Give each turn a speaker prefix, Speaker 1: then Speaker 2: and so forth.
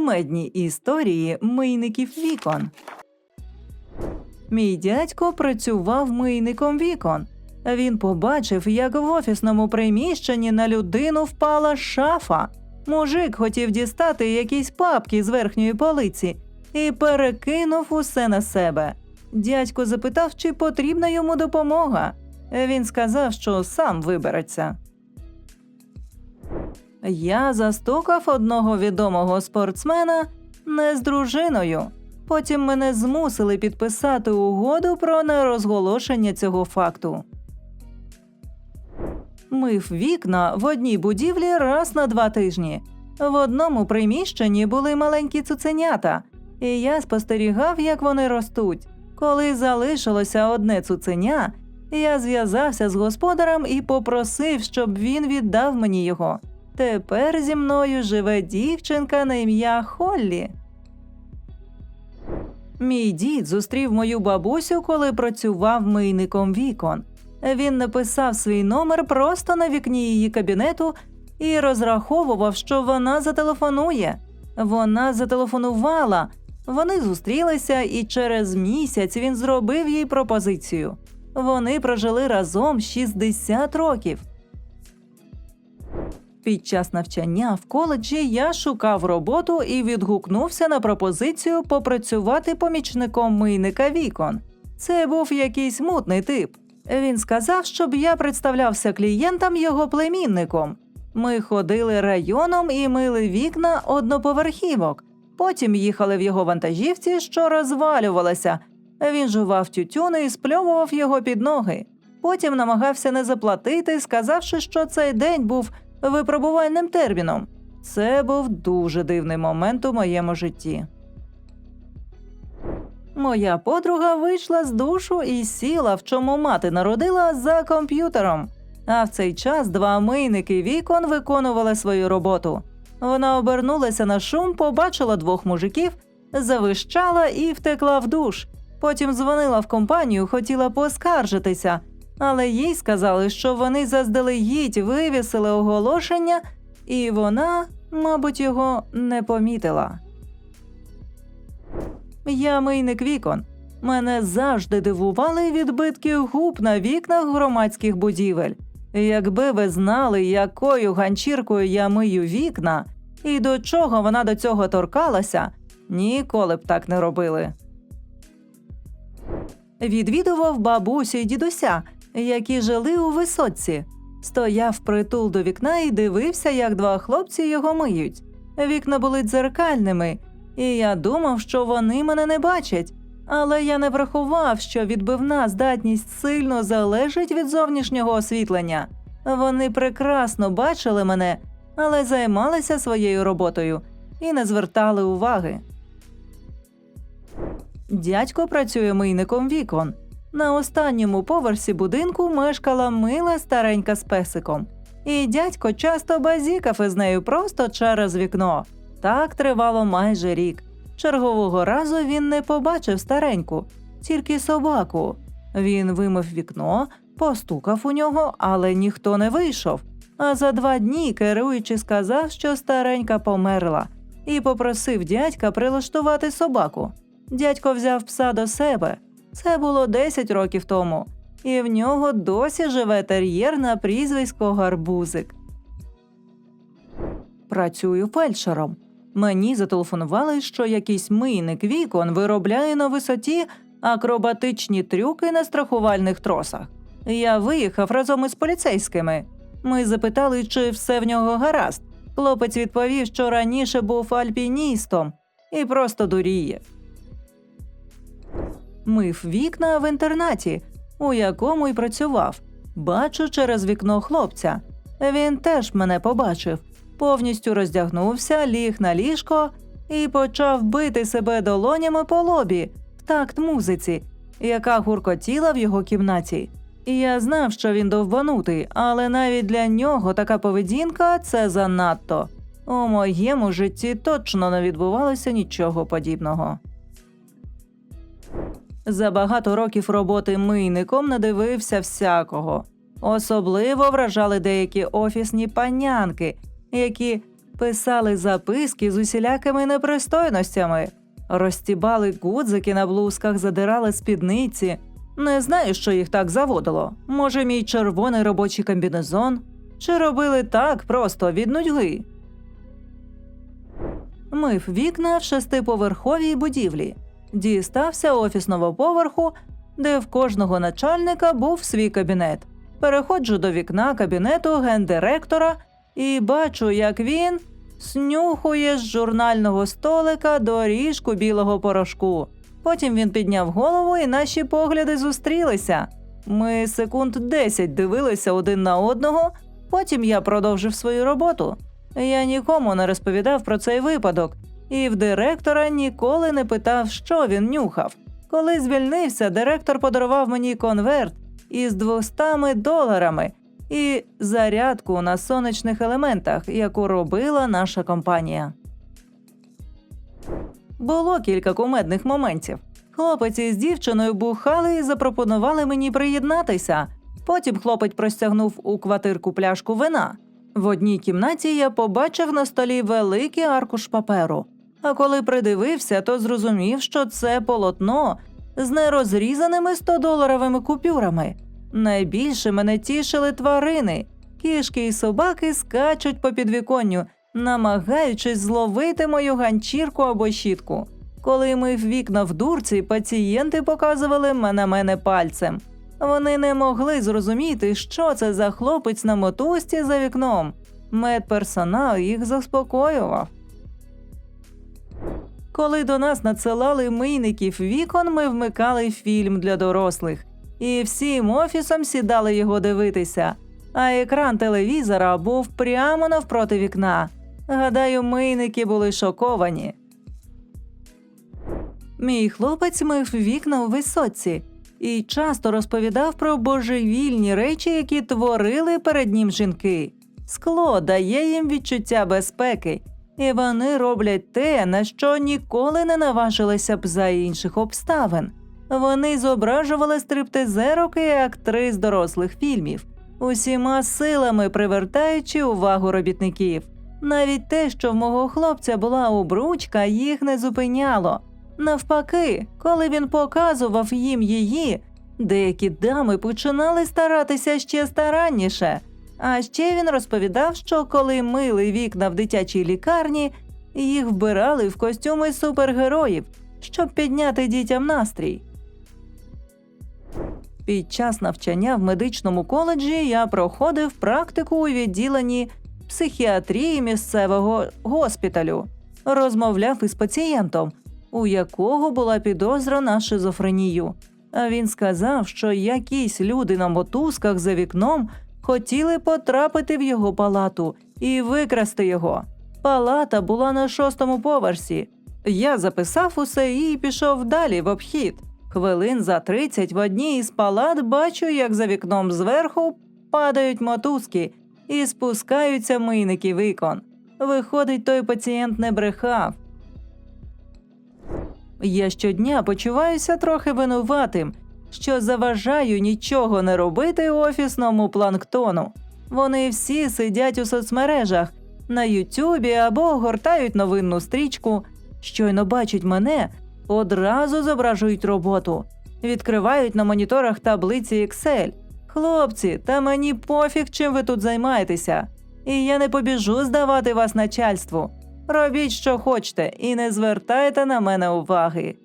Speaker 1: Кумедні історії мийників вікон. Мій дядько працював мийником вікон. Він побачив, як в офісному приміщенні на людину впала шафа. Мужик хотів дістати якісь папки з верхньої полиці і перекинув усе на себе. Дядько запитав, чи потрібна йому допомога. Він сказав, що сам вибереться. Я застукав одного відомого спортсмена не з дружиною. Потім мене змусили підписати угоду про нерозголошення цього факту. Мив вікна в одній будівлі раз на два тижні. В одному приміщенні були маленькі цуценята, і я спостерігав, як вони ростуть. Коли залишилося одне цуценя, я зв'язався з господарем і попросив, щоб він віддав мені його. Тепер зі мною живе дівчинка на ім'я Холлі. Мій дід зустрів мою бабусю, коли працював мийником вікон. Він написав свій номер просто на вікні її кабінету і розраховував, що вона зателефонує. Вона зателефонувала. Вони зустрілися, і через місяць він зробив їй пропозицію. Вони прожили разом 60 років. Під час навчання в коледжі я шукав роботу і відгукнувся на пропозицію попрацювати помічником мийника вікон. Це був якийсь мутний тип. Він сказав, щоб я представлявся клієнтам його племінником. Ми ходили районом і мили вікна одноповерхівок. Потім їхали в його вантажівці, що розвалювалася. Він жував тютюн і спльовував його під ноги. Потім намагався не заплатити, сказавши, що цей день був випробувальним терміном. Це був дуже дивний момент у моєму житті. Моя подруга вийшла з душу і сіла, в чому мати народила за комп'ютером. А в цей час два мийники вікон виконували свою роботу. Вона обернулася на шум, побачила двох мужиків, завищала і втекла в душ. Потім дзвонила в компанію, хотіла поскаржитися, але їй сказали, що вони заздалегідь вивісили оголошення, і вона, мабуть, його не помітила. Я мийник вікон. Мене завжди дивували відбитки губ на вікнах громадських будівель. Якби ви знали, якою ганчіркою я мию вікна і до чого вона до цього торкалася, ніколи б так не робили. Відвідував бабусю й дідуся, які жили у висотці. Стояв притул до вікна і дивився, як два хлопці його миють. Вікна були дзеркальними, і я думав, що вони мене не бачать. Але я не врахував, що відбивна здатність сильно залежить від зовнішнього освітлення. Вони прекрасно бачили мене, але займалися своєю роботою і не звертали уваги. Дядько працює мийником вікон. На останньому поверсі будинку мешкала мила старенька з песиком, і дядько часто базікав із нею просто через вікно. Так тривало майже рік. Чергового разу він не побачив стареньку, тільки собаку. Він вимив вікно, постукав у нього, але ніхто не вийшов. А за два дні керуючий сказав, що старенька померла, і попросив дядька прилаштувати собаку. Дядько взяв пса до себе. Це було 10 років тому, і в нього досі живе тер'єр на прізвисько Гарбузик. Працюю фельдшером. Мені зателефонували, що якийсь мийник вікон виробляє на висоті акробатичні трюки на страхувальних тросах. Я виїхав разом із поліцейськими. Ми запитали, чи все в нього гаразд. Хлопець відповів, що раніше був альпіністом і просто дуріє. Мив вікна в інтернаті, у якому й працював. Бачу через вікно хлопця. Він теж мене побачив, повністю роздягнувся, ліг на ліжко і почав бити себе долонями по лобі в такт музиці, яка гуркотіла в його кімнаті. Я знав, що він довбанутий, але навіть для нього така поведінка це занадто. У моєму житті точно не відбувалося нічого подібного. За багато років роботи мийником надивився всякого. Особливо вражали деякі офісні панянки, які писали записки з усілякими непристойностями, розтібали гудзики на блузках, задирали спідниці. Не знаю, що їх так заводило. Може, мій червоний робочий комбінезон? Чи робили так просто від нудьги? Мив вікна в шестиповерховій будівлі, дістався офісного поверху, де в кожного начальника був свій кабінет. Переходжу до вікна кабінету гендиректора і бачу, як він снюхує з журнального столика доріжку білого порошку. Потім він підняв голову, і наші погляди зустрілися. Ми секунд 10 дивилися один на одного. Потім я продовжив свою роботу. Я нікому не розповідав про цей випадок, і в директора ніколи не питав, що він нюхав. Коли звільнився, директор подарував мені конверт із 200 доларами і зарядку на сонячних елементах, яку робила наша компанія. Було кілька кумедних моментів. Хлопець із дівчиною бухали і запропонували мені приєднатися. Потім хлопець простягнув у квартирку пляшку вина. В одній кімнаті я побачив на столі великий аркуш паперу. А коли придивився, то зрозумів, що це полотно з нерозрізаними 100-доларовими купюрами. Найбільше мене тішили тварини. Кішки і собаки скачуть по підвіконню, намагаючись зловити мою ганчірку або щітку. Коли мив вікна в дурці, пацієнти показували на мене пальцем. Вони не могли зрозуміти, що це за хлопець на мотузці за вікном. Медперсонал їх заспокоював. Коли до нас надсилали мийників вікон, ми вмикали фільм для дорослих, і всім офісом сідали його дивитися. А екран телевізора був прямо навпроти вікна. Гадаю, мийники були шоковані. Мій хлопець мив вікна у висоці і часто розповідав про божевільні речі, які творили перед ним жінки. Скло дає їм відчуття безпеки, і вони роблять те, на що ніколи не наважилися б за інших обставин. Вони зображували стриптизерок і актрис дорослих фільмів, усіма силами привертаючи увагу робітників. Навіть те, що в мого хлопця була обручка, їх не зупиняло. Навпаки, коли він показував їм її, деякі дами починали старатися ще старанніше. А ще він розповідав, що коли мили вікна в дитячій лікарні, їх вбирали в костюми супергероїв, щоб підняти дітям настрій. Під час навчання в медичному коледжі я проходив практику у відділенні психіатрії місцевого госпіталю, розмовляв із пацієнтом, у якого була підозра на шизофренію. А він сказав, що якісь люди на мотузках за вікном хотіли потрапити в його палату і викрасти його. Палата була на шостому поверсі. Я записав усе і пішов далі в обхід. Хвилин за 30 в одній із палат бачу, як за вікном зверху падають мотузки і спускаються мийники вікон. Виходить, той пацієнт не брехав. Я щодня почуваюся трохи винуватим, що заважаю нічого не робити офісному планктону. Вони всі сидять у соцмережах на Ютюбі або гортають новинну стрічку. Щойно бачать мене, одразу зображують роботу, відкривають на моніторах таблиці Excel. Хлопці, та мені пофіг, чим ви тут займаєтеся. І я не побіжу здавати вас начальству. Робіть, що хочете, і не звертайте на мене уваги.